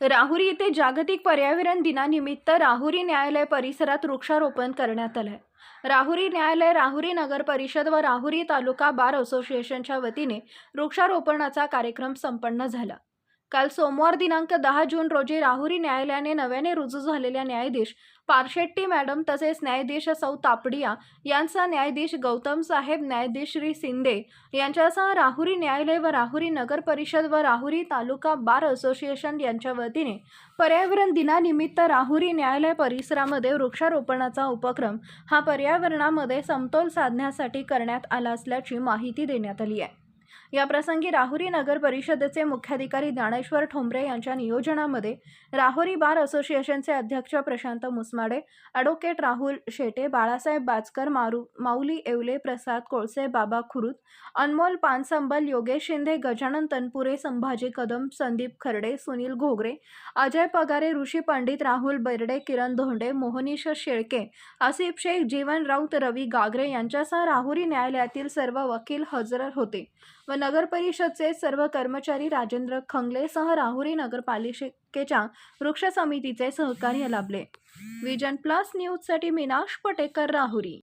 राहुरी येथे जागतिक पर्यावरण दिनानिमित्त राहुरी न्यायालय परिसरात वृक्षारोपण करण्यात आलंय. राहुरी न्यायालय राहुरी नगर परिषद व राहुरी तालुका बार असोसिएशनच्या वतीने वृक्षारोपणाचा कार्यक्रम संपन्न झाला. काल सोमवार दिनांक दहा जून रोजी राहुरी न्यायालयाने नव्याने रुजू झालेल्या न्यायाधीश पारशेट्टी मॅडम तसेच न्यायाधीश सौ तापडिया यांचा न्यायाधीश गौतम साहेब न्यायाधीश श्री शिंदे यांच्यासह राहुरी न्यायालय व राहुरी नगर परिषद व राहुरी तालुका बार असोसिएशन यांच्या वतीने पर्यावरण दिनानिमित्त राहुरी न्यायालय परिसरामध्ये वृक्षारोपणाचा उपक्रम हा पर्यावरणामध्ये समतोल साधण्यासाठी करण्यात आला असल्याची माहिती देण्यात आली आहे. याप्रसंगी राहुरी नगर परिषदेचे मुख्याधिकारी ज्ञानेश्वर ठोंबरे यांच्या नियोजनामध्ये राहुरी बार असोसिएशनचे अध्यक्ष प्रशांत मुसमाडे ॲडव्होकेट राहुल शेटे बाळासाहेब बाचकर मारू माऊली येवले प्रसाद कोळसे बाबा खुरुत अनमोल पानसंबल योगेश शिंदे गजानन तनपुरे संभाजी कदम संदीप खर्डे सुनील घोगरे अजय पगारे ऋषी पंडित राहुल बेर्डे किरण धोंडे मोहनीश शेळके आसिफ शेख जीवन राऊत रवी गागरे यांच्यासह राहुरी न्यायालयातील सर्व वकील हजर होते. व नगरपरिषदचे सर्व कर्मचारी राजेंद्र खंगलेसह राहुरी नगरपालिकेच्या वृक्ष समितीचे सहकार्य लाभले. विजन प्लस न्यूजसाठी मीनाश पटेकर राहुरी.